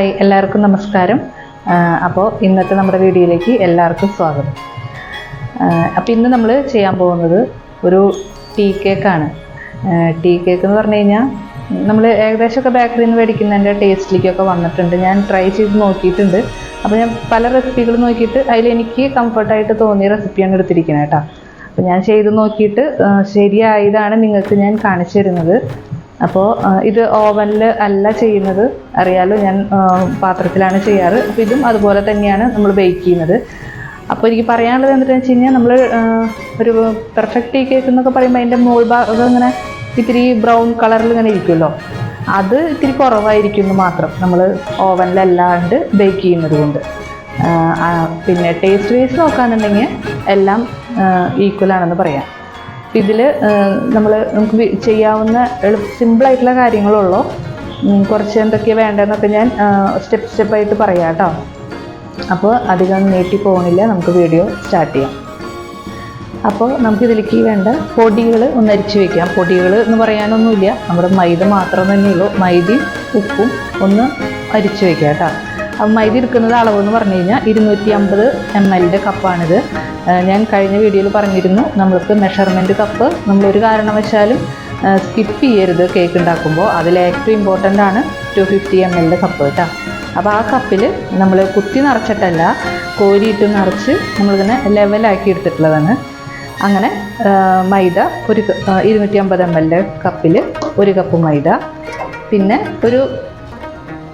Hi എല്ലാവർക്കും നമസ്കാരം. അപ്പോൾ ഇന്നത്തെ നമ്മുടെ വീഡിയോയിലേക്ക് എല്ലാവർക്കും സ്വാഗതം. അപ്പോൾ ഇന്ന് നമ്മൾ ചെയ്യാൻ പോകുന്നത് ഒരു ടീ കേക്കാണ്. ടീ കേക്ക് എന്ന് പറഞ്ഞു കഴിഞ്ഞാൽ നമ്മൾ ഏകദേശമൊക്കെ ബേക്കറിയിൽ നിന്ന് മേടിക്കുന്നതിന്റെ ടേസ്റ്റിലേക്കൊക്കെ വന്നിട്ടുണ്ട്. ഞാൻ ട്രൈ ചെയ്ത് നോക്കിയിട്ടുണ്ട്. അപ്പോൾ ഞാൻ പല റെസിപ്പികൾ നോക്കിയിട്ട് അതിലെനിക്ക് കംഫർട്ടായിട്ട് തോന്നിയ റെസിപ്പിയാണ് എടുത്തിരിക്കുന്നത് കേട്ടോ. അപ്പോൾ ഞാൻ ചെയ്ത് നോക്കിയിട്ട് ശരിയായതാണ് നിങ്ങൾക്ക് ഞാൻ കാണിച്ചു തരുന്നത്. അപ്പോൾ ഇത് ഓവനിൽ അല്ല ചെയ്യുന്നത്. അറിയാലോ ഞാൻ പാത്രത്തിലാണ് ചെയ്യാറ്. അപ്പോൾ ഇതും അതുപോലെ തന്നെയാണ് നമ്മൾ ബേക്ക് ചെയ്യുന്നത്. അപ്പോൾ എനിക്ക് പറയാനുള്ളത് എന്താണെന്ന് വെച്ച് കഴിഞ്ഞാൽ നമ്മൾ ഒരു പെർഫെക്റ്റ് ടീ കേക്ക് എന്നൊക്കെ പറയുമ്പോൾ അതിന്റെ മോൾ ഭാഗം ഇങ്ങനെ ഇത്തിരി ബ്രൗൺ കളറിൽ ഇങ്ങനെ ഇരിക്കുമല്ലോ അത് ഇത്തിരി കുറവായിരിക്കും എന്ന് മാത്രം നമ്മൾ ഓവനിലല്ലാണ്ട് ബേക്ക് ചെയ്യുന്നത് കൊണ്ട്. പിന്നെ ടേസ്റ്റ് വൈസ് നോക്കുകയാണെന്നുണ്ടെങ്കിൽ എല്ലാം ഈക്വൽ ആണെന്ന് പറയാം. ഇതിൽ നമ്മൾ നമുക്ക് ചെയ്യാവുന്ന സിമ്പിളായിട്ടുള്ള കാര്യങ്ങളുള്ളൂ. കുറച്ച് എന്തൊക്കെയാണ് വേണ്ടതെന്നൊക്കെ ഞാൻ സ്റ്റെപ്പ് സ്റ്റെപ്പായിട്ട് പറയാം കേട്ടോ അപ്പോൾ അധികം നീട്ടി പോകുന്നില്ല നമുക്ക് വീഡിയോ സ്റ്റാർട്ട് ചെയ്യാം. അപ്പോൾ നമുക്ക് ഇതിലേക്ക് വേണ്ട പൊടികൾ ഒന്ന് അരിച്ച് വെക്കാം. പൊടികൾ എന്ന് പറയാനൊന്നുമില്ല. നമ്മുടെ മൈദ മാത്രം തന്നെയുള്ളൂ മൈദയും ഉപ്പും ഒന്ന് അരിച്ച് വെക്കാം കേട്ടോ മൈദ എടുക്കുന്നത് അളവ് എന്ന് പറഞ്ഞു കഴിഞ്ഞാൽ ഇരുന്നൂറ്റി അമ്പത് എം എല്ലിന്റെ കപ്പാണിത് ഞാൻ കഴിഞ്ഞ വീഡിയോയിൽ പറഞ്ഞിരുന്നു നമ്മൾക്ക് മെഷർമെന്റ് കപ്പ് നമ്മളൊരു കാരണവശാലും സ്കിപ്പ് ചെയ്യരുത് കേക്ക് ഉണ്ടാക്കുമ്പോൾ അതിൽ ഏറ്റവും ഇമ്പോർട്ടന്റ് ആണ് ടു ഫിഫ്റ്റി എം എല്ലിന്റെ കപ്പ് കേട്ടോ അപ്പോൾ ആ കപ്പിൽ നമ്മൾ കുത്തി നിറച്ചിട്ടല്ല കോരിയിട്ട് നിറച്ച് നമ്മളിങ്ങനെ ലെവലാക്കി എടുത്തിട്ടുള്ളതാണ്. അങ്ങനെ മൈദ ഒരു ഇരുന്നൂറ്റി അമ്പത് എം എല്ലിന്റെ കപ്പിൽ ഒരു കപ്പ് മൈദ. പിന്നെ ഒരു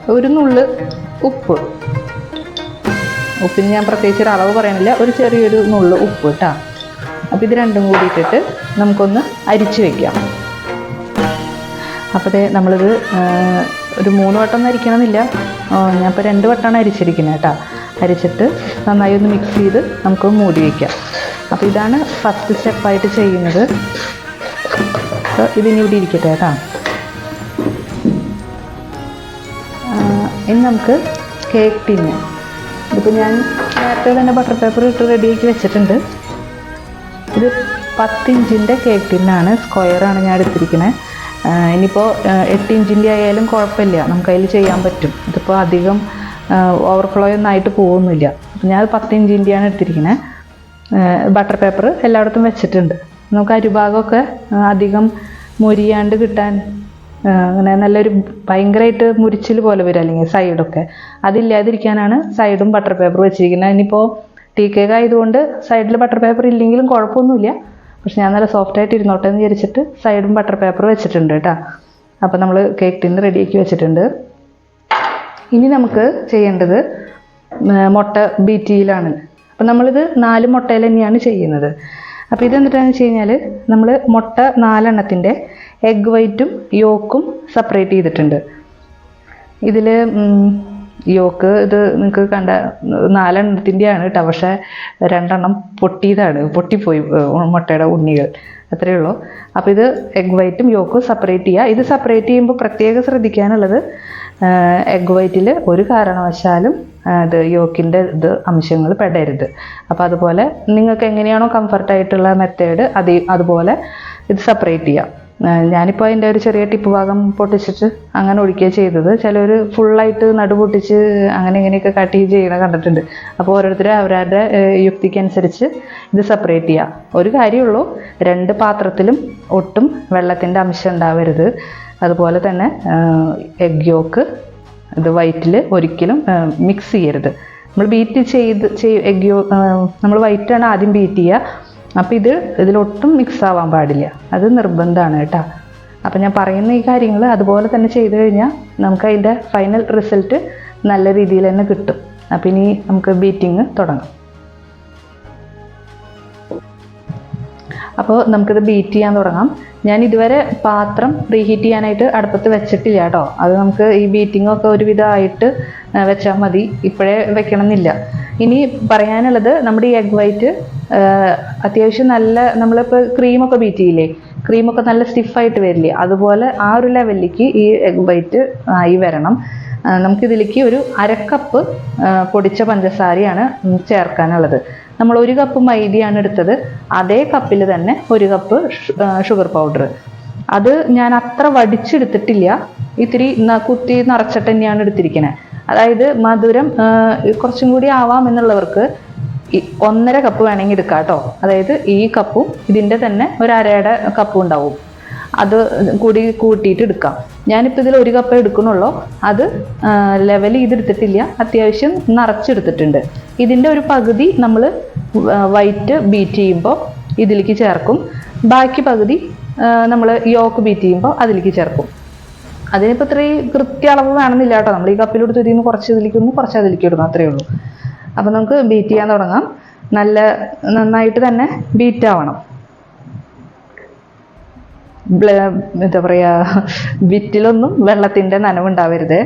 ഒരു നുള്ള് ഉപ്പ്. ഉപ്പിന് ഞാൻ പ്രത്യേകിച്ച് ഒരു അളവ് പറയണില്ല ഒരു ചെറിയൊരു നുള്ളു ഉപ്പ് കേട്ടോ അപ്പോൾ ഇത് രണ്ടും കൂടി ഇട്ടിട്ട് നമുക്കൊന്ന് അരിച്ച് വെക്കാം. അപ്പോൾ നമ്മളിത് ഒരു മൂന്ന് വട്ടം ഒന്നും അരിക്കണമെന്നില്ല. ഞാനിപ്പോൾ രണ്ട് വട്ടമാണ് അരിച്ചിരിക്കുന്നത് കേട്ടോ അരിച്ചിട്ട് നന്നായി ഒന്ന് മിക്സ് ചെയ്ത് നമുക്ക് മൂടി വയ്ക്കാം അപ്പോൾ ഇതാണ് ഫസ്റ്റ് സ്റ്റെപ്പായിട്ട് ചെയ്യുന്നത്. അപ്പോൾ ഇതിനി ഇവിടെ ഇരിക്കട്ടെ കേട്ടോ ഇനി നമുക്ക് കേക്ക് ടിന്ന് ഇതിപ്പോൾ ഞാൻ നേരത്തെ തന്നെ ബട്ടർ പേപ്പർ ഇട്ട് റെഡിയാക്കി വെച്ചിട്ടുണ്ട്. ഇത് പത്തിഞ്ചിന്റെ കേക്ക് ടിന്നാണ് സ്ക്വയറാണ് ഞാൻ എടുത്തിരിക്കുന്നത് ഇനിയിപ്പോൾ എട്ട് ഇഞ്ചിന്റെ ആയാലും കുഴപ്പമില്ല. നമുക്ക് അതിൽ ചെയ്യാൻ പറ്റും. ഇതിപ്പോൾ അധികം ഓവർഫ്ലോ ഒന്നും ആയിട്ട് പോകുന്നില്ല ഞാൻ പത്ത് ഇഞ്ചിന്റെയാണ് എടുത്തിരിക്കുന്നത് ബട്ടർ പേപ്പർ എല്ലായിടത്തും വെച്ചിട്ടുണ്ട്. നമുക്ക് അരിഭാഗമൊക്കെ അധികം മുരിയാണ്ട് കിട്ടാൻ അങ്ങനെ നല്ലൊരു ഭയങ്കരമായിട്ട് മുരിച്ചിൽ പോലെ വരും അല്ലെങ്കിൽ സൈഡൊക്കെ അതില്ലാതിരിക്കാനാണ് സൈഡും ബട്ടർ പേപ്പർ വെച്ചിരിക്കുന്നത്. ഇനിയിപ്പോൾ ടീ കേക്ക് ആയതുകൊണ്ട് സൈഡിൽ ബട്ടർ പേപ്പർ ഇല്ലെങ്കിലും കുഴപ്പമൊന്നുമില്ല പക്ഷെ ഞാൻ നല്ല സോഫ്റ്റ് ആയിട്ട് ഇരുന്നോട്ടെ എന്ന് വിചാരിച്ചിട്ട് സൈഡും ബട്ടർ പേപ്പർ വെച്ചിട്ടുണ്ട് കേട്ടോ. അപ്പോൾ നമ്മൾ കേക്ക് ടിന്ന് റെഡിയാക്കി വെച്ചിട്ടുണ്ട്. ഇനി നമുക്ക് ചെയ്യേണ്ടത് മുട്ട ബീറ്റിയിലാണ്. അപ്പം നമ്മളിത് നാല് മുട്ടയിൽ തന്നെയാണ് ചെയ്യുന്നത്. അപ്പോൾ ഇത് എന്നിട്ടാണെന്ന് വെച്ച് കഴിഞ്ഞാൽ നമ്മൾ മുട്ട നാലെണ്ണത്തിന്റെ എഗ് വൈറ്റും യോക്കും സെപ്പറേറ്റ് ചെയ്തിട്ടുണ്ട്. ഇതിൽ യോക്ക് ഇത് നിങ്ങൾക്ക് കണ്ട നാലെണ്ണത്തിന്റെയാണ് കേട്ടോ. പക്ഷേ രണ്ടെണ്ണം പൊട്ടിയതാണ്. പൊട്ടിപ്പോയി മുട്ടയുടെ ഉണ്ണികൾ. അത്രയേ ഉള്ളൂ. അപ്പോൾ ഇത് എഗ് വൈറ്റും യോക്കും സെപ്പറേറ്റ് ചെയ്യുക ഇത് സെപ്പറേറ്റ് ചെയ്യുമ്പോൾ പ്രത്യേകം ശ്രദ്ധിക്കാനുള്ളത് എഗ് വൈറ്റിൽ ഒരു കാരണവശാലും ഇത് യോക്കിന്റെ ഇത് അംശങ്ങൾ പെടരുത്. അപ്പോൾ അതുപോലെ നിങ്ങൾക്ക് എങ്ങനെയാണോ കംഫർട്ടായിട്ടുള്ള മെത്തേഡ് അത് അതുപോലെ ഇത് സെപ്പറേറ്റ് ചെയ്യാം. ഞാനിപ്പോൾ അതിന്റെ ഒരു ചെറിയ ടിപ്പ് ഭാഗം പൊട്ടിച്ചിട്ട് അങ്ങനെ ഒഴിക്കുക ചെയ്തത്. ചിലർ ഫുള്ളായിട്ട് നടുപൊട്ടിച്ച് അങ്ങനെ ഇങ്ങനെയൊക്കെ കട്ട് ചെയ്യണ കണ്ടിട്ടുണ്ട്. അപ്പോൾ ഓരോരുത്തർ അവരവരുടെ യുക്തിക്കനുസരിച്ച് ഇത് സെപ്പറേറ്റ് ചെയ്യുക ഒരു കാര്യമുള്ളൂ രണ്ട് പാത്രത്തിലും ഒട്ടും വെള്ളത്തിന്റെ അംശം ഉണ്ടാവരുത്. അതുപോലെ തന്നെ എഗ് യോക്ക് ഇത് വൈറ്റിൽ ഒരിക്കലും മിക്സ് ചെയ്യരുത്. നമ്മൾ ബീറ്റ് ചെയ്ത് ചെയ് എഗ് യോ നമ്മൾ വൈറ്റാണ് ആദ്യം ബീറ്റ് ചെയ്യുക അപ്പോൾ ഇത് ഇതിലൊട്ടും മിക്സ് ആവാൻ പാടില്ല. അത് നിർബന്ധമാണ് കേട്ടോ. അപ്പോൾ ഞാൻ പറയുന്ന ഈ കാര്യങ്ങൾ അതുപോലെ തന്നെ ചെയ്തു കഴിഞ്ഞാൽ നമുക്ക് അതിന്റെ ഫൈനൽ റിസൾട്ട് നല്ല രീതിയിൽ തന്നെ കിട്ടും. അപ്പോൾ ഇനി നമുക്ക് ബീറ്റിങ് തുടങ്ങാം. അപ്പോൾ നമുക്കിത് ബീറ്റ് ചെയ്യാൻ തുടങ്ങാം. ഞാൻ ഇതുവരെ പാത്രം റീഹീറ്റ് ചെയ്യാനായിട്ട് അടുപ്പത്ത് വെച്ചിട്ടില്ല കേട്ടോ. അത് നമുക്ക് ഈ ബീറ്റിംഗ് ഒക്കെ ഒരുവിധമായിട്ട് വെച്ചാൽ മതി. ഇപ്പോഴേ വെക്കണം എന്നില്ല ഇനി പറയാനുള്ളത് നമ്മുടെ ഈ എഗ് വൈറ്റ് അത്യാവശ്യം നല്ല നമ്മളിപ്പോൾ ക്രീമൊക്കെ ബീറ്റ് ചെയ്യില്ലേ? ക്രീമൊക്കെ നല്ല സ്റ്റിഫായിട്ട് വരില്ലേ? അതുപോലെ ആ ഒരു ലെവലിലേക്ക് ഈ എഗ് വൈറ്റ് ആയി വരണം. നമുക്കിതിലേക്ക് ഒരു അരക്കപ്പ് പൊടിച്ച പഞ്ചസാരയാണ് ചേർക്കാനുള്ളത്. നമ്മൾ ഒരു കപ്പ് മൈദയാണ് എടുത്തത്. അതേ കപ്പിൽ തന്നെ ഒരു കപ്പ് ഷുഗർ പൗഡർ അത് ഞാൻ അത്ര വടിച്ചെടുത്തിട്ടില്ല. ഇത്തിരി കുത്തി നിറച്ചിട്ട് തന്നെയാണ് എടുത്തിരിക്കുന്നത് അതായത് മധുരം കുറച്ചും കൂടി ആവാം എന്നുള്ളവർക്ക് ഒന്നര കപ്പ് വേണമെങ്കിൽ എടുക്കാം കേട്ടോ. അതായത് ഈ കപ്പും ഇതിന്റെ തന്നെ ഒരു അരയുടെ കപ്പും ഉണ്ടാവും. അത് കൂടി കൂട്ടിയിട്ട് എടുക്കാം. ഞാനിപ്പോൾ ഇതിൽ ഒരു കപ്പ് എടുക്കണുള്ളൂ അത് ലെവൽ ചെയ്തെടുത്തിട്ടില്ല. അത്യാവശ്യം നിറച്ചെടുത്തിട്ടുണ്ട്. ഇതിന്റെ ഒരു പകുതി നമ്മൾ വൈറ്റ് ബീറ്റ് ചെയ്യുമ്പോൾ ഇതിലേക്ക് ചേർക്കും. ബാക്കി പകുതി നമ്മൾ യോക്ക് ബീറ്റ് ചെയ്യുമ്പോൾ അതിലേക്ക് ചേർക്കും. അതിനിപ്പോൾ ഇത്രയും കൃത്യ അളവ് വേണമെന്നില്ല കേട്ടോ. നമ്മൾ ഈ കപ്പിലെടുത്ത് നിന്ന് കുറച്ച് ഇതിലേക്ക് ഇടുന്നു കുറച്ച് അതിലേക്ക് ഇടുന്നു അത്രയേ ഉള്ളൂ. അപ്പോൾ നമുക്ക് ബീറ്റ് ചെയ്യാൻ തുടങ്ങാം. നല്ല നന്നായിട്ട് തന്നെ ബീറ്റ് ആവണം. എന്താ പറയുക വിറ്റിലൊന്നും വെള്ളത്തിന്റെ നനവുണ്ടാവരുത്.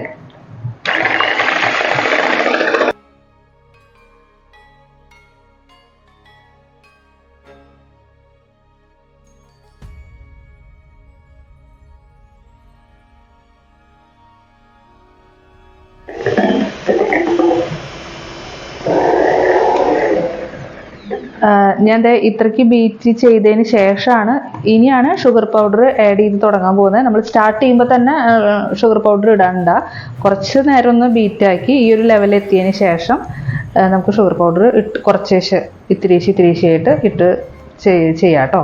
ഞാൻ ഇത്രയ്ക്ക് ബീറ്റ് ചെയ്തതിന് ശേഷമാണ് ഇനിയാണ് ഷുഗർ പൗഡർ ആഡ് ചെയ്ത് തുടങ്ങാൻ പോകുന്നത്. നമ്മൾ സ്റ്റാർട്ട് ചെയ്യുമ്പോൾ തന്നെ ഷുഗർ പൗഡർ ഇടണ്ട. കുറച്ച് നേരം ഒന്ന് ബീറ്റാക്കി ഈ ഒരു ലെവലിൽ എത്തിയതിന് ശേഷം നമുക്ക് ഷുഗർ പൗഡർ ഇട്ട് കുറച്ചേശ് ഇത്തിരീശ് ആയിട്ട് ഇട്ട് ചെയ്- ചെയ്യാം കേട്ടോ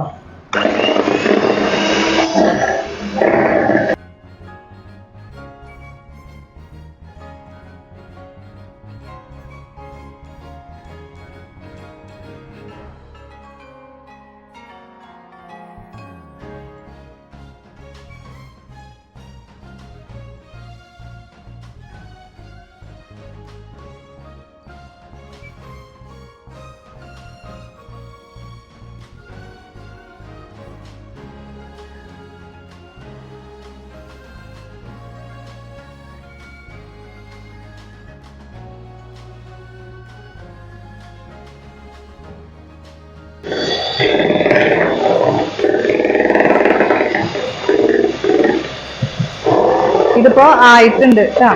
ഇതിപ്പോ ആയിട്ടുണ്ട് കേട്ടോ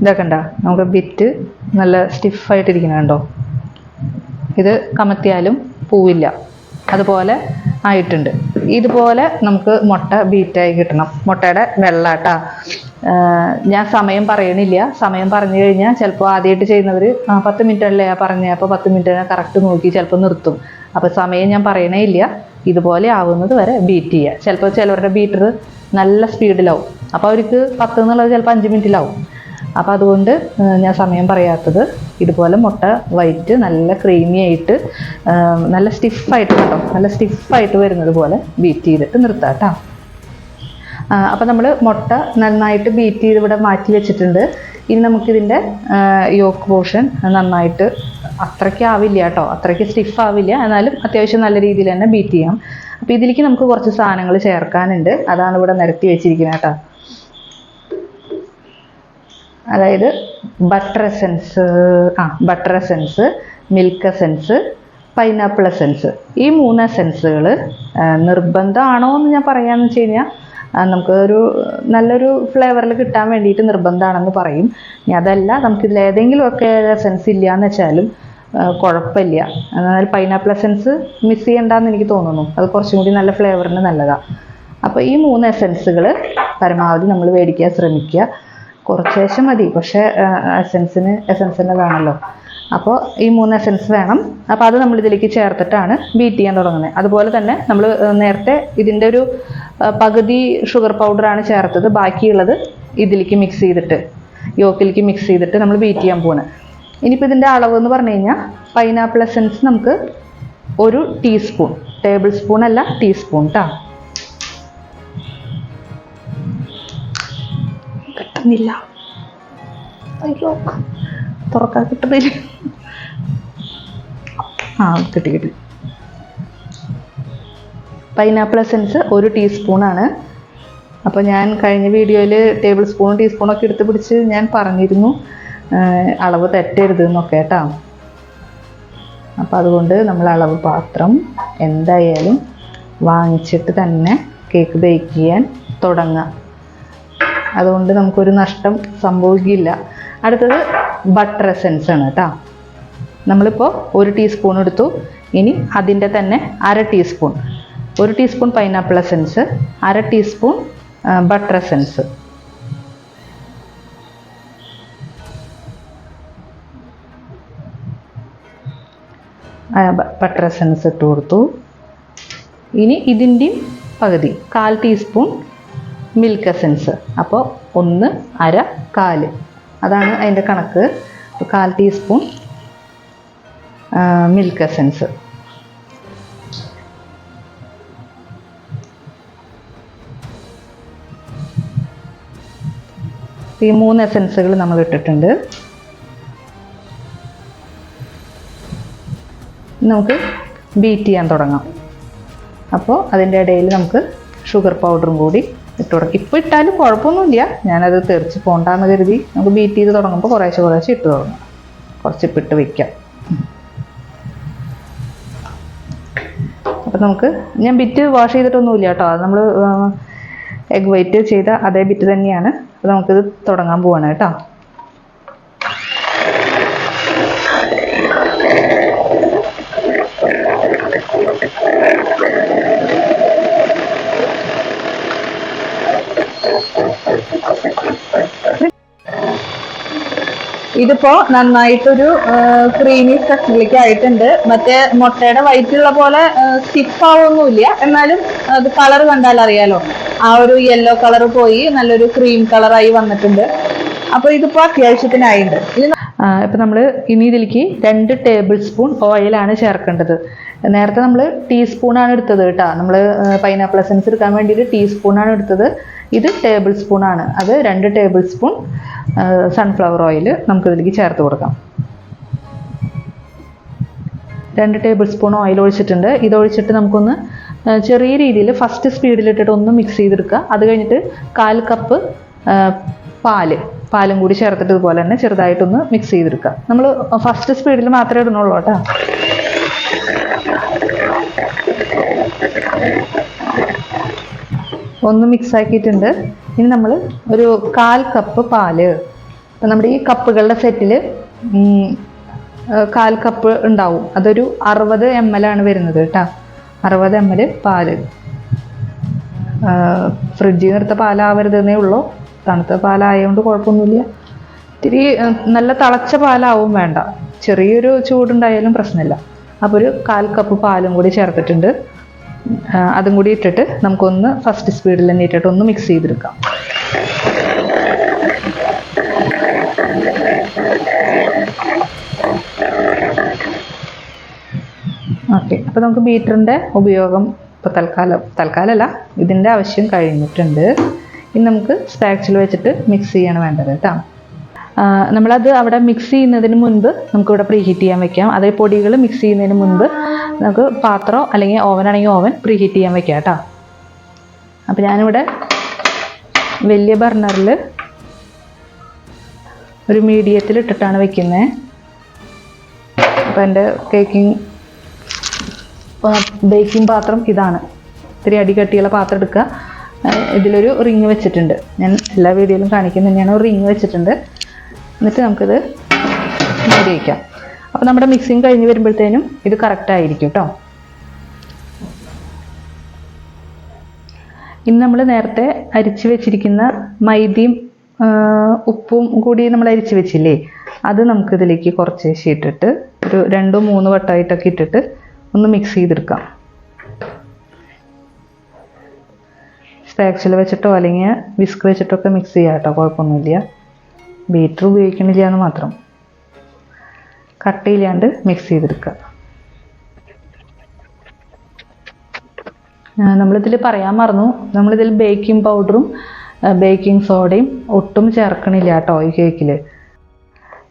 ഇതൊക്കെ നമുക്ക് ബിറ്റ് നല്ല സ്റ്റിഫായിട്ടിരിക്കണം കണ്ടോ? ഇത് കമത്തിയാലും പൂവില്ല. അതുപോലെ ആയിട്ടുണ്ട്. ഇതുപോലെ നമുക്ക് മുട്ട ബീറ്റായി കിട്ടണം. മുട്ടയുടെ വെള്ളാട്ടാ. ഞാൻ സമയം പറയണില്ല. സമയം പറഞ്ഞു കഴിഞ്ഞാൽ ചിലപ്പോൾ ആദ്യമായിട്ട് ചെയ്യുന്നവർ ആ പത്ത് മിനിറ്റ് അല്ലേ പറഞ്ഞ അപ്പോൾ പത്ത് മിനിറ്റ് കറക്റ്റ് നോക്കി ചിലപ്പോൾ നിർത്തും. അപ്പോൾ സമയം ഞാൻ പറയണേ ഇല്ല. ഇതുപോലെ ആവുന്നത് വരെ ബീറ്റ് ചെയ്യുക ചിലപ്പോൾ ചിലവരുടെ ബീറ്റർ നല്ല സ്പീഡിലാവും അപ്പോൾ അവർക്ക് പത്ത് എന്നുള്ളത് ചിലപ്പോൾ അഞ്ച് മിനിറ്റിലാവും. അപ്പോൾ അതുകൊണ്ട് ഞാൻ സമയം പറയാത്തത് ഇതുപോലെ മുട്ട വൈറ്റ് നല്ല ക്രീമി ആയിട്ട് നല്ല സ്റ്റിഫായിട്ട് കേട്ടോ നല്ല സ്റ്റിഫായിട്ട് വരുന്നത് പോലെ ബീറ്റ് ചെയ്തിട്ട് നിർത്താം കേട്ടോ അപ്പോൾ നമ്മൾ മുട്ട നന്നായിട്ട് ബീറ്റ് ചെയ്ത് ഇവിടെ മാറ്റി വെച്ചിട്ടുണ്ട്. ഇനി നമുക്കിതിന്റെ യോക്ക് പോർഷൻ നന്നായിട്ട് അത്രയ്ക്ക് ആവില്ല കേട്ടോ അത്രയ്ക്ക് സ്റ്റിഫ് ആവില്ല. എന്നാലും അത്യാവശ്യം നല്ല രീതിയിൽ തന്നെ ബീറ്റ് ചെയ്യാം. അപ്പോൾ ഇതിലേക്ക് നമുക്ക് കുറച്ച് സാധനങ്ങൾ ചേർക്കാനുണ്ട്. അതാണ് ഇവിടെ നിരത്തി വെച്ചിരിക്കുന്നത് കേട്ടോ. അതായത് ബട്ടർ എസെൻസ് ആ butter essence milk essence pineapple essence ഈ മൂന്ന് എസെൻസുകൾ നിർബന്ധമാണോ എന്ന് ഞാൻ പറയാമെന്ന് വെച്ച് കഴിഞ്ഞാൽ നമുക്ക് ഒരു നല്ലൊരു ഫ്ലേവറിൽ കിട്ടാൻ വേണ്ടിയിട്ട് നിർബന്ധമാണെന്ന് പറയും. ഇനി അതല്ല നമുക്കിതിൽ ഏതെങ്കിലുമൊക്കെ എസെൻസ് ഇല്ല എന്ന് വെച്ചാലും കുഴപ്പമില്ല. എന്നാൽ പൈനാപ്പിൾ എസെൻസ് മിസ് ചെയ്യണ്ടെന്ന് എനിക്ക് തോന്നുന്നു. അത് കുറച്ചും കൂടി നല്ല ഫ്ലേവറിന് നല്ലതാണ് അപ്പോൾ ഈ മൂന്ന് എസെൻസുകൾ പരമാവധി നമ്മൾ മേടിക്കാൻ ശ്രമിക്കുക. കുറച്ചേശം മതി. പക്ഷേ എസൻസിന് എസൻസിന്റെ വേണമല്ലോ അപ്പോൾ ഈ മൂന്ന് എസൻസ് വേണം. അപ്പോൾ അത് നമ്മൾ ഇതിലേക്ക് ചേർത്തിട്ടാണ് ബീറ്റ് ചെയ്യാൻ തുടങ്ങുന്നത് അതുപോലെ തന്നെ നമ്മൾ നേരത്തെ ഇതിന്റെ ഒരു പകുതി ഷുഗർ പൗഡറാണ് ചേർത്തത്. ബാക്കിയുള്ളത് ഇതിലേക്ക് മിക്സ് ചെയ്തിട്ട് യോക്കിലേക്ക് മിക്സ് ചെയ്തിട്ട് നമ്മൾ ബീറ്റ് ചെയ്യാൻ പോകുന്നത് ഇനിയിപ്പോൾ ഇതിന്റെ അളവ് എന്ന് പറഞ്ഞു കഴിഞ്ഞാൽ പൈനാപ്പിൾ എസൻസ് നമുക്ക് ഒരു ടീസ്പൂൺ ടേബിൾ സ്പൂൺ അല്ല ടീസ്പൂൺ കേട്ടോ കിട്ടുന്നില്ല അയ്യോ തുറക്കാൻ കിട്ടുന്നില്ല. ആ കിട്ടി കിട്ടി. പൈനാപ്പിൾ എസൻസ് ഒരു ടീസ്പൂണാണ് അപ്പോൾ ഞാൻ കഴിഞ്ഞ വീഡിയോയിൽ ടേബിൾ സ്പൂൺ ടീസ്പൂണൊക്കെ എടുത്ത് പിടിച്ച് ഞാൻ പറഞ്ഞിരുന്നു. അളവ് തെറ്റരുത് എന്നൊക്കെ കേട്ടോ. അപ്പോൾ അതുകൊണ്ട് നമ്മൾ അളവ് പാത്രം എന്തായാലും വാങ്ങിച്ചിട്ട് തന്നെ കേക്ക് ബേക്ക് ചെയ്യാൻ തുടങ്ങാം. അതുകൊണ്ട് നമുക്കൊരു നഷ്ടം സംഭവിക്കില്ല. അടുത്തത് ബട്ടർ എസെൻസ് ആണ് കേട്ടോ. നമ്മളിപ്പോൾ ഒരു ടീസ്പൂൺ എടുത്തു. ഇനി അതിന്റെ തന്നെ അര ടീസ്പൂൺ ഒരു ടീസ്പൂൺ പൈനാപ്പിൾ എസെൻസ് അര teaspoon butter essence butter essence ഇട്ട് കൊടുത്തു. ഇനി ഇതിന്റെയും പകുതി കാൽ ടീസ്പൂൺ മിൽക്ക് എസൻസ്. അപ്പോൾ ഒന്ന് അര കാൽ. അതാണ് അതിന്റെ കണക്ക്. കാൽ ടീസ്പൂൺ മിൽക്ക് എസൻസ്. ഈ മൂന്ന് എസൻസുകൾ നമ്മൾ ഇട്ടിട്ടുണ്ട്. നമുക്ക് ബീറ്റ് ചെയ്യാൻ തുടങ്ങാം. അപ്പോൾ അതിന്റെ ഇടയിൽ നമുക്ക് ഷുഗർ പൗഡറും കൂടി ഇട്ട് കൊടുക്കും ഇപ്പോൾ ഇട്ടാലും കുഴപ്പമൊന്നുമില്ല. ഞാനത് തെറിച്ച് പോണ്ടാന്ന് കരുതി നമുക്ക് ബീറ്റ് ചെയ്ത് തുടങ്ങുമ്പോൾ കുറേശ്ശെ കുറേശ്ശെ ഇട്ട് തുടങ്ങും. കുറച്ച് ഇപ്പിട്ട് വയ്ക്കാം അപ്പം നമുക്ക് ഞാൻ ബിറ്റ് വാഷ് ചെയ്തിട്ടൊന്നുമില്ല കേട്ടോ. അത് നമ്മൾ എഗ് വൈറ്റ് ചെയ്ത അതേ ബിറ്റ് തന്നെയാണ്. അപ്പോൾ നമുക്കിത് തുടങ്ങാൻ പോവാണ് കേട്ടോ. ഇതിപ്പോ നന്നായിട്ടൊരു ക്രീമി സ്ട്രക്ചറിലേക്ക് ആയിട്ടുണ്ട്. മറ്റേ മുട്ടയുടെ വൈറ്റുള്ള പോലെ സ്റ്റിഫ് ആവൊന്നുമില്ല. എന്നാലും അത് കളർ കണ്ടാൽ അറിയാലോ. ആ ഒരു യെല്ലോ കളർ പോയി നല്ലൊരു ക്രീം കളറായി വന്നിട്ടുണ്ട്. അപ്പൊ ഇതിപ്പോ അത്യാവശ്യത്തിനായിട്ടുണ്ട്. ഇത് ഇപ്പൊ നമ്മൾ ഇനി ഇതിലേക്ക് രണ്ട് ടേബിൾ സ്പൂൺ ഓയിലാണ് ചേർക്കേണ്ടത്. നേരത്തെ നമ്മൾ ടീസ്പൂണാണ് എടുത്തത് കേട്ടോ. നമ്മൾ പൈനാപ്പിൾ എസൻസ് എടുക്കാൻ വേണ്ടിയിട്ട് ടീസ്പൂണാണ് എടുത്തത്. ഇത് ടേബിൾ സ്പൂണാണ് അത് രണ്ട് ടേബിൾ സ്പൂൺ സൺഫ്ലവർ ഓയിൽ നമുക്കിതിലേക്ക് ചേർത്ത് കൊടുക്കാം. രണ്ട് ടേബിൾ സ്പൂൺ ഓയിൽ ഒഴിച്ചിട്ടുണ്ട്. ഇത് ഒഴിച്ചിട്ട് നമുക്കൊന്ന് ചെറിയ രീതിയിൽ ഫസ്റ്റ് സ്പീഡിലിട്ടിട്ട് ഒന്ന് മിക്സ് ചെയ്തെടുക്കുക. അത് കഴിഞ്ഞിട്ട് കാൽ കപ്പ് പാൽ പാലും കൂടി ചേർത്തിട്ട് ഇതുപോലെ തന്നെ ചെറുതായിട്ടൊന്ന് മിക്സ് ചെയ്തെടുക്കുക. നമ്മൾ ഫസ്റ്റ് സ്പീഡിൽ മാത്രമേ ഇടുന്നുള്ളൂ കേട്ടോ. ഒന്ന് മിക്സ് ആക്കിയിട്ടുണ്ട്. ഇനി നമ്മൾ ഒരു കാൽ കപ്പ് പാൽ. നമ്മുടെ ഈ കപ്പുകളുടെ സെറ്റിൽ കാൽ കപ്പ് ഉണ്ടാവും. അതൊരു അറുപത് എം എൽ ആണ് വരുന്നത് കേട്ടോ. അറുപത് എം എൽ പാൽ. ഫ്രിഡ്ജിൽ നിർത്ത പാലാവരുതെന്നേ ഉള്ളൂ. തണുത്ത പാലായതുകൊണ്ട് കുഴപ്പമൊന്നുമില്ല. ഇത്തിരി നല്ല തിളച്ച പാലാവും വേണ്ട. ചെറിയൊരു ചൂടുണ്ടായാലും പ്രശ്നമില്ല. അപ്പോൾ ഒരു കാൽ കപ്പ് പാലും കൂടി ചേർത്തിട്ടുണ്ട്. അതും കൂടി ഇട്ടിട്ട് നമുക്കൊന്ന് ഫസ്റ്റ് സ്പീഡിൽ തന്നെ ഇട്ടിട്ട് ഒന്ന് മിക്സ് ചെയ്തെടുക്കാം. ഓക്കെ അപ്പോൾ നമുക്ക് ബീറ്ററിന്റെ ഉപയോഗം ഇപ്പോൾ തൽക്കാലം തൽക്കാലമല്ല ഇതിന്റെ ആവശ്യം കഴിഞ്ഞിട്ടുണ്ട്. ഇനി നമുക്ക് സ്പാക്സിൽ വെച്ചിട്ട് മിക്സ് ചെയ്യാണ് വേണ്ടത് കേട്ടോ. നമ്മളത് അവിടെ മിക്സ് ചെയ്യുന്നതിന് മുൻപ് നമുക്കിവിടെ പ്രീഹീറ്റ് ചെയ്യാൻ വെക്കാം. അതേ പൊടികൾ മിക്സ് ചെയ്യുന്നതിന് മുൻപ് നമുക്ക് പാത്രം അല്ലെങ്കിൽ ഓവൻ ആണെങ്കിൽ ഓവൻ പ്രീ ഹീറ്റ് ചെയ്യാൻ വെക്കാം കേട്ടോ. അപ്പോൾ ഞാനിവിടെ വലിയ ബർണറിൽ ഒരു മീഡിയത്തിൽ ഇട്ടിട്ടാണ് വെക്കുന്നത് അപ്പോൾ എന്റെ കേക്കിംഗ് ബേക്കിംഗ് പാത്രം ഇതാണ്. ഇത്തിരി അടികട്ടിയുള്ള പാത്രം എടുക്കുക ഇതിലൊരു റിങ് വെച്ചിട്ടുണ്ട്. ഞാൻ എല്ലാ വീഡിയോയിലും കാണിക്കുന്ന തന്നെയാണ്. ഒരു റിങ് വെച്ചിട്ടുണ്ട്. എന്നിട്ട് നമുക്കിത് മൂടി വയ്ക്കാം അപ്പോൾ നമ്മുടെ മിക്സിങ് കഴിഞ്ഞ് വരുമ്പോഴത്തേനും ഇത് കറക്റ്റ് ആയിരിക്കും കേട്ടോ ഇന്ന് നമ്മൾ നേരത്തെ അരിച്ച് വെച്ചിരിക്കുന്ന മൈദയും ഉപ്പും കൂടി നമ്മൾ അരിച്ച് വെച്ചില്ലേ? അത് നമുക്കിതിലേക്ക് കുറച്ച് ഇട്ടിട്ട് ഒരു രണ്ടോ മൂന്ന് വട്ടമായിട്ടൊക്കെ ഇട്ടിട്ട് ഒന്ന് മിക്സ് ചെയ്തെടുക്കാം. സ്പാക്സിൽ വെച്ചിട്ടോ അല്ലെങ്കിൽ വിസ്ക് വെച്ചിട്ടോ ഒക്കെ മിക്സ് ചെയ്യാം കേട്ടോ കുഴപ്പമൊന്നുമില്ല. ബീറ്റർ ഉപയോഗിക്കണില്ല എന്ന് മാത്രം. കട്ടയില്ലാണ്ട് മിക്സ് ചെയ്തെടുക്കുക നമ്മളിതിൽ പറയാൻ മറന്നു. നമ്മളിതിൽ ബേക്കിംഗ് പൗഡറും ബേക്കിംഗ് സോഡയും ഒട്ടും ചേർക്കണില്ല കേട്ടോ ഈ കേക്കിൽ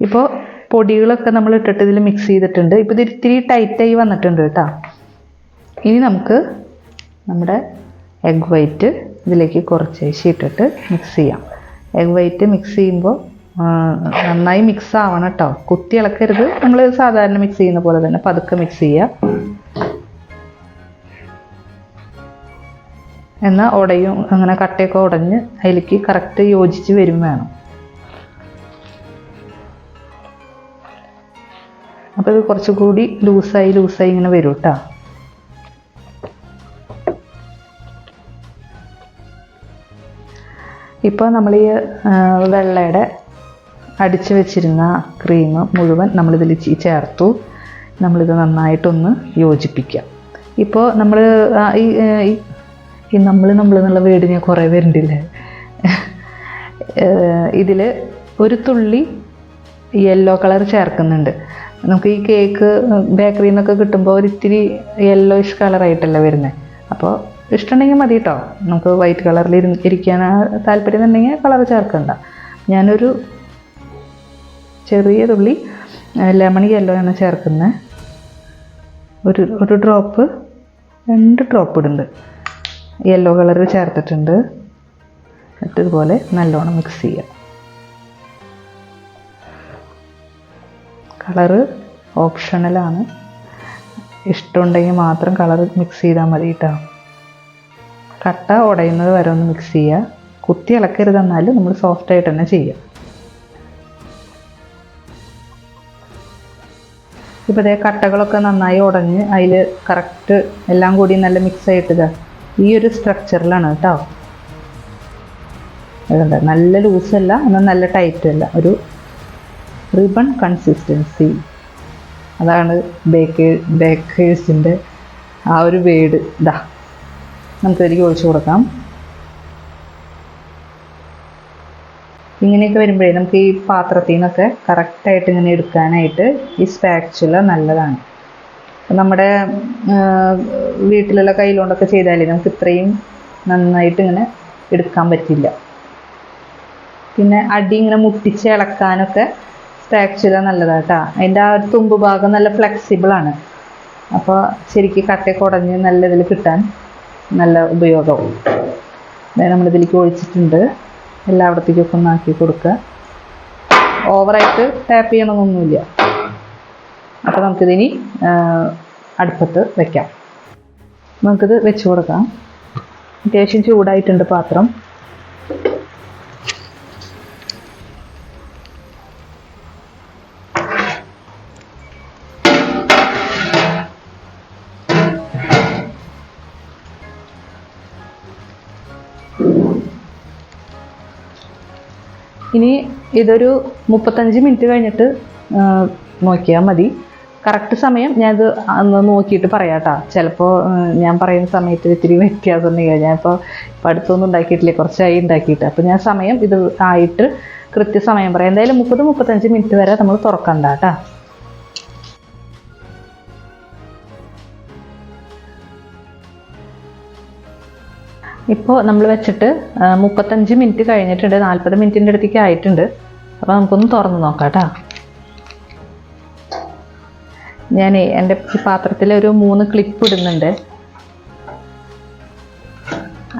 ഇപ്പോൾ പൊടികളൊക്കെ നമ്മൾ ഇട്ടിട്ട് ഇതിൽ മിക്സ് ചെയ്തിട്ടുണ്ട്. ഇപ്പോൾ ഇത് ഇത്തിരി ടൈറ്റായി വന്നിട്ടുണ്ട് കേട്ടോ ഇനി നമുക്ക് നമ്മുടെ എഗ് വൈറ്റ് ഇതിലേക്ക് കുറച്ച് ഇട്ടിട്ട് മിക്സ് ചെയ്യാം. എഗ് വൈറ്റ് മിക്സ് ചെയ്യുമ്പോൾ നന്നായി മിക്സ് ആവണം കേട്ടോ കുത്തി ഇളക്കരുത്. നമ്മൾ സാധാരണ മിക്സ് ചെയ്യുന്ന പോലെ തന്നെ പതുക്കെ മിക്സ് ചെയ്യുക എന്നാൽ ഉടയും അങ്ങനെ കട്ടയൊക്കെ ഉടഞ്ഞ് അതിലേക്ക് കറക്റ്റ് യോജിച്ച് വരും വേണം. അപ്പോൾ ഇത് കുറച്ചുകൂടി ലൂസായി ലൂസായി ഇങ്ങനെ വരും കേട്ടോ ഇപ്പോൾ നമ്മൾ ഈ വെള്ളയുടെ അടിച്ച് വെച്ചിരുന്ന ക്രീം മുഴുവൻ നമ്മളിതിൽ ചേർത്തു. നമ്മളിത് നന്നായിട്ടൊന്ന് യോജിപ്പിക്കാം. ഇപ്പോൾ നമ്മൾ ഈ ഈ- നമ്മൾ നമ്മൾ എന്നുള്ള വേർഡ് ഞാൻ കുറേ പേരുണ്ടില്ലേ? ഇതിൽ ഒരു തുള്ളി യെല്ലോ കളർ ചേർക്കുന്നുണ്ട്. നമുക്ക് ഈ കേക്ക് ബേക്കറിയിൽ നിന്നൊക്കെ കിട്ടുമ്പോൾ ഒരിത്തിരി യെല്ലോയിഷ് കളറായിട്ടല്ല വരുന്നത് അപ്പോൾ ഇഷ്ടമുണ്ടെങ്കിൽ മതി കേട്ടോ നമുക്ക് വൈറ്റ് കളറിൽ ഇരി ഇരിക്കാൻ താല്പര്യം ഉണ്ടെങ്കിൽ കളർ ചേർക്കണ്ട. ഞാനൊരു ചെറിയ തുള്ളി ലെമൺ യെല്ലോ ആണ് ചേർക്കുന്നത് ഒരു ഒരു ഡ്രോപ്പ് രണ്ട് ഡ്രോപ്പ് ഇടുന്നുണ്ട് യെല്ലോ കളർ ചേർത്തിട്ടുണ്ട്. എന്നിട്ട് ഇതുപോലെ നല്ലോണം മിക്സ് ചെയ്യാം. കളറ് ഓപ്ഷണലാണ് ഇഷ്ടമുണ്ടെങ്കിൽ മാത്രം കളർ മിക്സ് ചെയ്താൽ മതി കേട്ടോ കട്ട ഉടയുന്നത് വരെ ഒന്ന് മിക്സ് ചെയ്യുക കുത്തി ഇളക്കരുതെന്നാലും നമ്മൾ സോഫ്റ്റായിട്ട് തന്നെ ചെയ്യുക ഇപ്പോൾ ഇതേ കട്ടകളൊക്കെ നന്നായി ഉടഞ്ഞ് അതിൽ കറക്റ്റ് എല്ലാം കൂടി നല്ല മിക്സ് ആയിട്ട് ഇതാ ഈ ഒരു സ്ട്രക്ചറിലാണ് കേട്ടോ. അതുകൊണ്ട് നല്ല ലൂസല്ല എന്നാൽ നല്ല ടൈറ്റും അല്ല. ഒരു റിബൺ കൺസിസ്റ്റൻസി അതാണ് ബേക്കേ ബേക്കേഴ്സിന്റെ ആ ഒരു വേഡ് ഇതാ. നമുക്കതിലേക്ക് ഒഴിച്ചു കൊടുക്കാം. ഇങ്ങനെയൊക്കെ വരുമ്പോഴേ നമുക്ക് ഈ പാത്രത്തിൽ നിന്നൊക്കെ കറക്റ്റായിട്ട് ഇങ്ങനെ എടുക്കാനായിട്ട് ഈ സ്പാക്ചുല നല്ലതാണ്. നമ്മുടെ വീട്ടിലുള്ള കയ്യിലുകൊണ്ടൊക്കെ ചെയ്താലേ നമുക്ക് ഇത്രയും നന്നായിട്ട് ഇങ്ങനെ എടുക്കാൻ പറ്റില്ല. പിന്നെ അടി ഇങ്ങനെ മുട്ടിച്ച് ഇളക്കാനൊക്കെ സ്പാക്ചുല നല്ലതാട്ടാ. അതിന്റെ ആ ഒരു തുമ്പ് ഭാഗം നല്ല ഫ്ലെക്സിബിളാണ് അപ്പോൾ ശരിക്കും കട്ടയൊക്കെ കുടഞ്ഞ് നല്ല ഇതിൽ കിട്ടാൻ നല്ല ഉപയോഗവും നമ്മളിതിലേക്ക് ഒഴിച്ചിട്ടുണ്ട്. എല്ലായിടത്തേക്കൊക്കെ ഒന്ന് ആക്കി കൊടുക്കുക. ഓവറായിട്ട് ടാപ്പ് ചെയ്യണമെന്നൊന്നുമില്ല അപ്പോൾ നമുക്കിതിനി അടുപ്പത്ത് വെക്കാം. നമുക്കിത് വെച്ച് കൊടുക്കാം. അത്യാവശ്യം ചൂടായിട്ടുണ്ട് പാത്രം. ഇനി ഇതൊരു മുപ്പത്തഞ്ച് മിനിറ്റ് കഴിഞ്ഞിട്ട് നോക്കിയാൽ മതി. കറക്റ്റ് സമയം ഞാനത് അന്ന് നോക്കിയിട്ട് പറയാം കേട്ടോ ചിലപ്പോൾ ഞാൻ പറയുന്ന സമയത്ത് ഇത്തിരി വ്യത്യാസം ഉണ്ടെങ്കിൽ ഞാനിപ്പോൾ ഇപ്പം അടുത്തൊന്നും ഉണ്ടാക്കിയിട്ടില്ല. കുറച്ചായി ഉണ്ടാക്കിയിട്ട്. അപ്പോൾ ഞാൻ സമയം ഇത് ആയിട്ട് കൃത്യസമയം പറയാം. എന്തായാലും മുപ്പത് മുപ്പത്തഞ്ച് മിനിറ്റ് വരെ നമ്മൾ തുറക്കണ്ട കേട്ടോ ഇപ്പോൾ നമ്മൾ വെച്ചിട്ട് മുപ്പത്തഞ്ച് മിനിറ്റ് കഴിഞ്ഞിട്ടുണ്ട്. നാൽപ്പത് മിനിറ്റിന്റെ അടുത്തേക്ക് ആയിട്ടുണ്ട്. അപ്പോൾ നമുക്കൊന്ന് തുറന്ന് നോക്കാം കേട്ടോ ഞാൻ എന്റെ പാത്രത്തിൽ ഒരു മൂന്ന് ക്ലിപ്പ് ഇടുന്നുണ്ട്.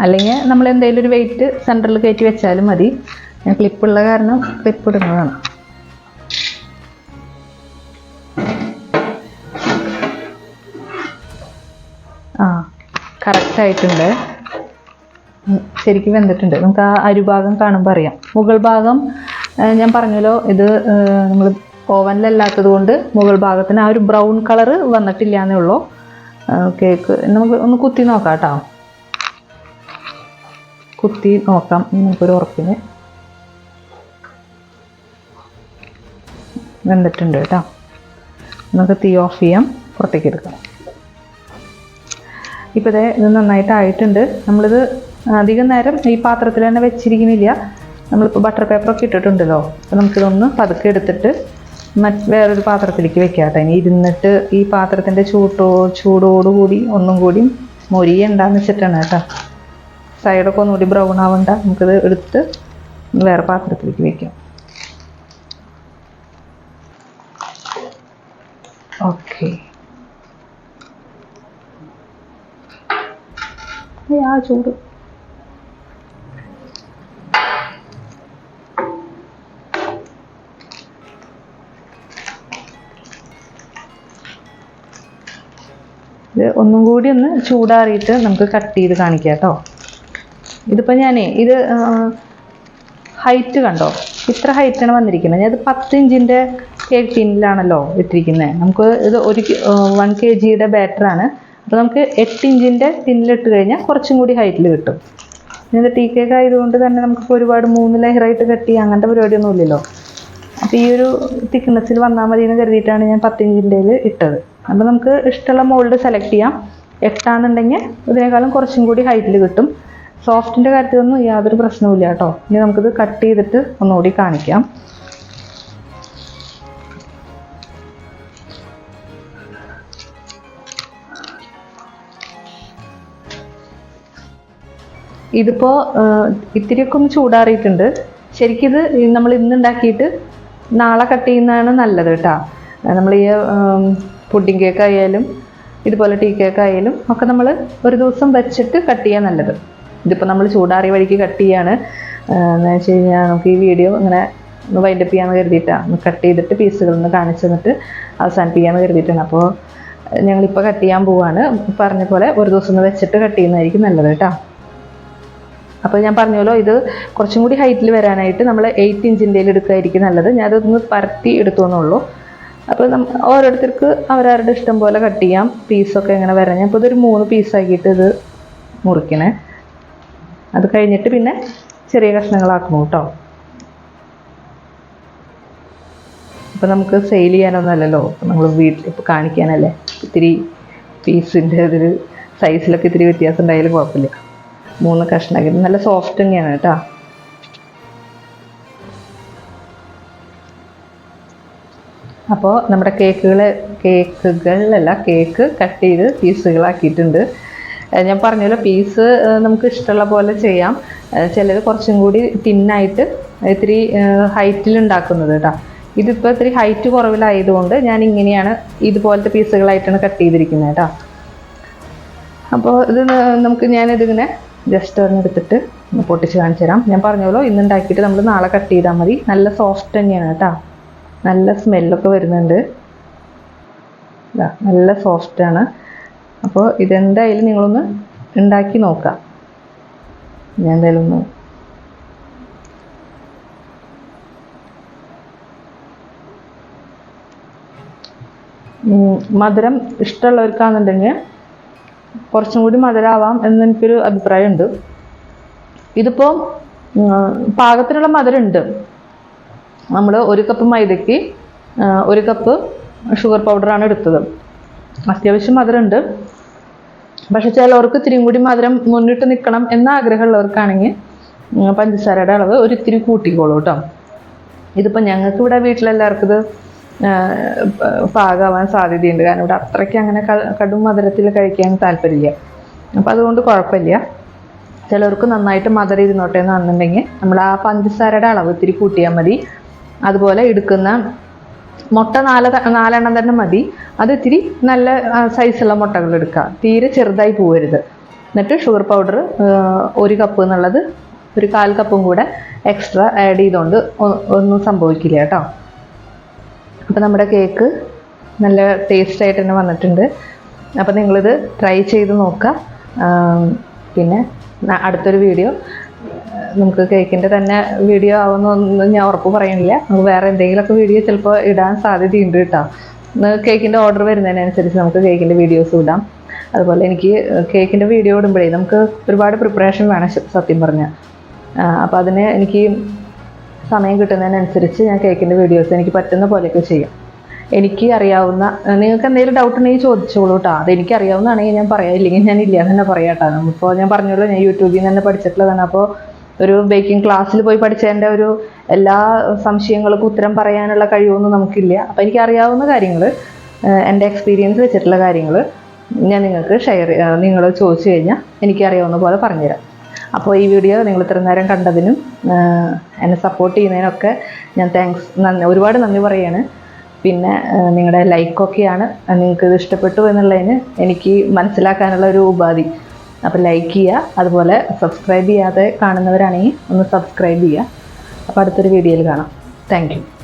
അല്ലെങ്കിൽ നമ്മൾ എന്തെങ്കിലും ഒരു വെയിറ്റ് സെന്ററിൽ കയറ്റി വെച്ചാലും മതി. ഞാൻ ക്ലിപ്പുള്ള കാരണം ക്ലിപ്പ് ഇടുന്നതാണ്. ആ കറക്റ്റ് ആയിട്ടുണ്ട്. ഉം, ശരിക്കും വെന്തിട്ടുണ്ട്. നമുക്ക് ആ അരുഭാഗം കാണുമ്പോൾ അറിയാം. മുകൾ ഭാഗം ഞാൻ പറഞ്ഞല്ലോ ഇത് നമ്മൾ ഓവനിലല്ലാത്തത് കൊണ്ട് മുകൾ ഭാഗത്തിന് ആ ഒരു ബ്രൗൺ കളർ വന്നിട്ടില്ല എന്നേ ഉള്ളൂ. കേക്ക്. നമുക്ക് ഒന്ന് കുത്തി നോക്കാം കേട്ടോ. കുത്തി നോക്കാം. നമുക്കൊരു ഉറപ്പിന്. വെന്തിട്ടുണ്ട് കേട്ടോ. നമുക്ക് തീ ഓഫ് ചെയ്യാം. പുറത്തേക്ക് എടുക്കാം. ഇപ്പോൾ ഇതേ ഇത് നന്നായിട്ട് ആയിട്ടുണ്ട് നമ്മളിത് അധികം നേരം ഈ പാത്രത്തിൽ തന്നെ വെച്ചിരിക്കുന്നില്ല. നമ്മളിപ്പോൾ ബട്ടർ പേപ്പറൊക്കെ ഇട്ടിട്ടുണ്ടല്ലോ. അപ്പോൾ നമുക്കിതൊന്ന് പതുക്കെ എടുത്തിട്ട് മറ്റ് വേറൊരു പാത്രത്തിലേക്ക് വെക്കാം ഇനി ഇരുന്നിട്ട് ഈ പാത്രത്തിന്റെ ചൂട്ടോ ചൂടോടുകൂടി ഒന്നും കൂടി മൊരിയണ്ടെന്ന് വെച്ചിട്ടാണ് കേട്ടോ. സൈഡൊക്കെ ഒന്നുകൂടി ബ്രൗൺ ആവണ്ട. നമുക്കിത് എടുത്ത് വേറെ പാത്രത്തിലേക്ക് വെക്കാം. ഓക്കെ ആ ചൂട്. ഇത് ഒന്നും കൂടി ഒന്ന് ചൂടാറിയിട്ട് നമുക്ക് കട്ട് ചെയ്ത് കാണിക്കാം കേട്ടോ ഇതിപ്പോൾ ഞാനേ ഇത് ഹൈറ്റ് കണ്ടോ? ഇത്ര ഹൈറ്റാണ് വന്നിരിക്കുന്നത്. ഞാനത് പത്ത് ഇഞ്ചിന്റെ കേക്ക് ടിന്നിലാണല്ലോ ഇട്ടിരിക്കുന്നത് നമുക്ക് ഇത് ഒരു വൺ കെ ജിയുടെ ബാറ്ററാണ് അപ്പോൾ നമുക്ക് എട്ട് ഇഞ്ചിന്റെ ടിന്നിലിട്ട് കഴിഞ്ഞാൽ കുറച്ചും കൂടി ഹൈറ്റിൽ കിട്ടും. ഇത് ടീ കേക്ക് ആയതുകൊണ്ട് തന്നെ നമുക്ക് ഒരുപാട് മൂന്ന് ലെയറായിട്ട് കെട്ടി അങ്ങനത്തെ പരിപാടിയൊന്നും ഇല്ലല്ലോ. അപ്പോൾ ഈ ഒരു തിക്നെസ്സിൽ വന്നാൽ മതി എന്ന് കരുതിയിട്ടാണ് ഞാൻ പത്തിഞ്ചിന്റെയിൽ ഇട്ടത്. അപ്പോൾ നമുക്ക് ഇഷ്ടമുള്ള മോൾഡ് സെലക്ട് ചെയ്യാം. എട്ടാണെന്നുണ്ടെങ്കിൽ ഇതിനേക്കാളും കുറച്ചും കൂടി ഹൈറ്റിൽ കിട്ടും. സോഫ്റ്റിന്റെ കാര്യത്തിലൊന്നും യാതൊരു പ്രശ്നവുമില്ല കേട്ടോ. ഇനി നമുക്കിത് കട്ട് ചെയ്തിട്ട് ഒന്നുകൂടി കാണിക്കാം. ഇതിപ്പോൾ ഇത്തിരിയൊക്കെ ഒന്ന് ചൂടാറിയിട്ടുണ്ട്. ശരിക്കും ഇത് നമ്മൾ ഇന്ന് ഉണ്ടാക്കിയിട്ട് നാളെ കട്ട് ചെയ്യുന്നതാണ് നല്ലത് കേട്ടോ. നമ്മൾ ഈ പുഡിംഗ് കേക്ക് ആയാലും ഇതുപോലെ ടീ കേക്ക് ആയാലും ഒക്കെ നമ്മൾ ഒരു ദിവസം വെച്ചിട്ട് കട്ട് ചെയ്യാൻ നല്ലത്. ഇതിപ്പോൾ നമ്മൾ ചൂടാറി വഴിക്ക് കട്ട് ചെയ്യാണ്. എന്ന് വെച്ച് കഴിഞ്ഞാൽ നമുക്ക് ഈ വീഡിയോ ഇങ്ങനെ ഒന്ന് വൈൻഡപ്പ് ചെയ്യാമെന്ന് കരുതിയിട്ടാണ് കട്ട് ചെയ്തിട്ട് പീസുകളൊന്ന് കാണിച്ചു തന്നിട്ട് അവസാനിപ്പിക്കാമെന്ന് കരുതിയിട്ടാണ്. അപ്പോൾ ഞങ്ങളിപ്പോൾ കട്ട് ചെയ്യാൻ പോവാണ്. പറഞ്ഞ പോലെ ഒരു ദിവസം ഒന്ന് വെച്ചിട്ട് കട്ട് ചെയ്യുന്നതായിരിക്കും നല്ലത് കേട്ടോ. അപ്പോൾ ഞാൻ പറഞ്ഞല്ലോ ഇത് കുറച്ചും കൂടി ഹൈറ്റിൽ വരാനായിട്ട് നമ്മൾ എയ്റ്റ് ഇഞ്ചിന്റെ എടുക്കുകയായിരിക്കും നല്ലത്. ഞാനതൊന്ന് പരത്തി എടുത്തു എന്നുള്ളൂ അപ്പോൾ ഓരോരുത്തർക്ക് അവരവരുടെ ഇഷ്ടം പോലെ കട്ട് ചെയ്യാം. പീസൊക്കെ എങ്ങനെ വരാൻ. ഞാൻ ഇപ്പോൾ ഇതൊരു മൂന്ന് പീസാക്കിയിട്ട് ഇത് മുറിക്കണേ. അത് കഴിഞ്ഞിട്ട് പിന്നെ ചെറിയ കഷ്ണങ്ങളാക്കണം കേട്ടോ അപ്പോൾ നമുക്ക് സെയിൽ ചെയ്യാനൊന്നുമല്ലല്ലോ നമ്മൾ വീട്ടിൽ ഇപ്പോൾ കാണിക്കാനല്ലേ. ഇത്തിരി പീസിന്റെ ഇതിൽ സൈസിലൊക്കെ ഇത്തിരി വ്യത്യാസം ഉണ്ടായാലും കുഴപ്പമില്ല. മൂന്ന് കഷ്ണമാക്കി. നല്ല സോഫ്റ്റ് തന്നെയാണ് കേട്ടോ. അപ്പോൾ നമ്മുടെ കേക്കുകൾ കേക്കുകളിലല്ല കേക്ക് കട്ട് ചെയ്ത് പീസുകളാക്കിയിട്ടുണ്ട്. ഞാൻ പറഞ്ഞല്ലോ പീസ് നമുക്ക് ഇഷ്ടമുള്ള പോലെ ചെയ്യാം. ചിലർ കുറച്ചും കൂടി തിന്നായിട്ട് ഇത്തിരി ഹൈറ്റിൽ ഉണ്ടാക്കുന്നത് കേട്ടോ. ഇതിപ്പോൾ ഇത്തിരി ഹൈറ്റ് കുറവിലായതുകൊണ്ട് ഞാൻ ഇങ്ങനെയാണ് ഇതുപോലത്തെ പീസുകളായിട്ടാണ് കട്ട് ചെയ്തിരിക്കുന്നത് കേട്ടോ. അപ്പോൾ ഇത് നമുക്ക് ഞാനിതിങ്ങനെ ജസ്റ്റ് ഒന്ന് പൊട്ടിച്ച് കാണിച്ചു തരാം. ഞാൻ പറഞ്ഞല്ലോ ഇന്ന് ഉണ്ടാക്കിയിട്ട് നമ്മൾ നാളെ കട്ട് ചെയ്താൽ മതി. നല്ല സോഫ്റ്റ് തന്നെയാണ് കേട്ടോ. നല്ല സ്മെല്ലൊക്കെ വരുന്നുണ്ട്. നല്ല നല്ല സോഫ്റ്റാണ് അപ്പോൾ ഇതെന്തായാലും നിങ്ങളൊന്ന് ഉണ്ടാക്കി നോക്കാം. ഞാൻ എന്തായാലും ഒന്ന് മധുരം ഇഷ്ടമുള്ളവർക്കാണെന്നുണ്ടെങ്കിൽ കുറച്ചും കൂടി മധുരമാവാം എന്ന് എനിക്കൊരു അഭിപ്രായമുണ്ട്. ഇതിപ്പോൾ പാകത്തിനുള്ള മധുരം ഉണ്ട് നമ്മൾ ഒരു കപ്പ് മൈദയ്ക്ക് ഒരു കപ്പ് ഷുഗർ പൗഡറാണ് എടുത്തത്. അത്യാവശ്യം മധുരമുണ്ട്. പക്ഷെ ചിലവർക്ക് ഇത്തിരിയും കൂടി മധുരം മുന്നിട്ട് നിൽക്കണം എന്ന ആഗ്രഹമുള്ളവർക്കാണെങ്കിൽ പഞ്ചസാരയുടെ അളവ് ഒരു ഇത്തിരി കൂട്ടിക്കോളൂ കേട്ടോ. ഇതിപ്പോൾ ഞങ്ങൾക്ക് ഇവിടെ വീട്ടിലെല്ലാവർക്കും ഇത് ആ, പ- പാകാവാൻ സാധ്യതയുണ്ട്. കാരണം ഇവിടെ അത്രയ്ക്ക് അങ്ങനെ കടും മധുരത്തിൽ കഴിക്കാൻ താല്പര്യമില്ല. അപ്പോൾ അതുകൊണ്ട് കുഴപ്പമില്ല. ചിലർക്ക് നന്നായിട്ട് മധുരം ഇരുന്നോട്ടെ എന്നാണെന്നുണ്ടെങ്കിൽ നമ്മൾ ആ പഞ്ചസാരയുടെ അളവ് ഇത്തിരി കൂട്ടിയാൽ മതി. അതുപോലെ എടുക്കുന്ന മുട്ട നാല നാലെണ്ണം തന്നെ മതി. അത് ഇത്തിരി നല്ല സൈസുള്ള മുട്ടകൾ എടുക്കുക. തീരെ ചെറുതായി പോവരുത്. എന്നിട്ട് ഷുഗർ പൗഡർ ഒരു കപ്പ് എന്നുള്ളത് ഒരു കാൽ കപ്പും കൂടെ എക്സ്ട്രാ ആഡ് ചെയ്തുകൊണ്ട് ഒന്നും സംഭവിക്കില്ല കേട്ടോ. അപ്പോൾ നമ്മുടെ കേക്ക് നല്ല ടേസ്റ്റ് ആയിട്ട് തന്നെ വന്നിട്ടുണ്ട്. അപ്പോൾ നിങ്ങളിത് ട്രൈ ചെയ്ത് നോക്കുക പിന്നെ അടുത്തൊരു വീഡിയോ നമുക്ക് കേക്കിന്റെ തന്നെ വീഡിയോ ആവുമെന്നൊന്നും ഞാൻ ഉറപ്പ് പറയുന്നില്ല നമുക്ക് വേറെ എന്തെങ്കിലുമൊക്കെ വീഡിയോ ചിലപ്പോൾ ഇടാൻ സാധ്യതയുണ്ട് കേട്ടോ. കേക്കിന്റെ ഓർഡർ വരുന്നതിനനുസരിച്ച് നമുക്ക് കേക്കിന്റെ വീഡിയോസ് ഇടാം. അതുപോലെ എനിക്ക് കേക്കിന്റെ വീഡിയോ ഇടുമ്പോഴേ നമുക്ക് ഒരുപാട് പ്രിപ്പറേഷൻ വേണം സത്യം പറഞ്ഞാൽ അപ്പോൾ അതിന് എനിക്ക് സമയം കിട്ടുന്നതിനനുസരിച്ച് ഞാൻ കേക്കിന്റെ വീഡിയോസ് എനിക്ക് പറ്റുന്ന പോലെയൊക്കെ ചെയ്യാം. എനിക്ക് അറിയാവുന്ന നിങ്ങൾക്ക് എന്തെങ്കിലും ഡൗട്ട് ഉണ്ടെങ്കിൽ ചോദിച്ചോളൂ കേട്ടോ അത് എനിക്ക് അറിയാവുന്നതാണെങ്കിൽ ഞാൻ പറയാം. ഇല്ലെങ്കിൽ ഞാൻ ഇല്ല തന്നെ പറയാം കേട്ടോ ഇപ്പോൾ ഞാൻ പറഞ്ഞോളൂ ഞാൻ യൂട്യൂബിൽ നിന്ന് തന്നെ പഠിച്ചിട്ടുള്ളതാണ്. അപ്പോൾ ഒരു ബേക്കിംഗ് ക്ലാസ്സിൽ പോയി പഠിച്ചതിന്റെ ഒരു എല്ലാ സംശയങ്ങൾക്കും ഉത്തരം പറയാനുള്ള കഴിവൊന്നും നമുക്കില്ല. അപ്പോൾ എനിക്ക് അറിയാവുന്ന കാര്യങ്ങൾ എന്റെ എക്സ്പീരിയൻസ് വെച്ചിട്ടുള്ള കാര്യങ്ങൾ ഞാൻ നിങ്ങൾക്ക് ഷെയർ നിങ്ങൾ ചോദിച്ചു കഴിഞ്ഞാൽ എനിക്ക് അറിയാവുന്ന പോലെ പറഞ്ഞുതരാം. അപ്പോൾ ഈ വീഡിയോ നിങ്ങൾ ഇത്ര നേരം കണ്ടതിനും എന്നെ സപ്പോർട്ട് ചെയ്യുന്നതിനൊക്കെ ഞാൻ താങ്ക്സ് നന്ദി ഒരുപാട് നന്ദി പറയാണ്. പിന്നെ നിങ്ങളുടെ ലൈക്കൊക്കെയാണ് നിങ്ങൾക്ക് ഇത് ഇഷ്ടപ്പെട്ടു എന്നുള്ളതിന് എനിക്ക് മനസ്സിലാക്കാനുള്ള ഒരു ഉപാധി. അപ്പോൾ ലൈക്ക് ചെയ്യുക അതുപോലെ സബ്സ്ക്രൈബ് ചെയ്യാതെ കാണുന്നവരാണെങ്കിൽ ഒന്ന് സബ്സ്ക്രൈബ് ചെയ്യുക അപ്പോൾ അടുത്തൊരു വീഡിയോയിൽ കാണാം. താങ്ക്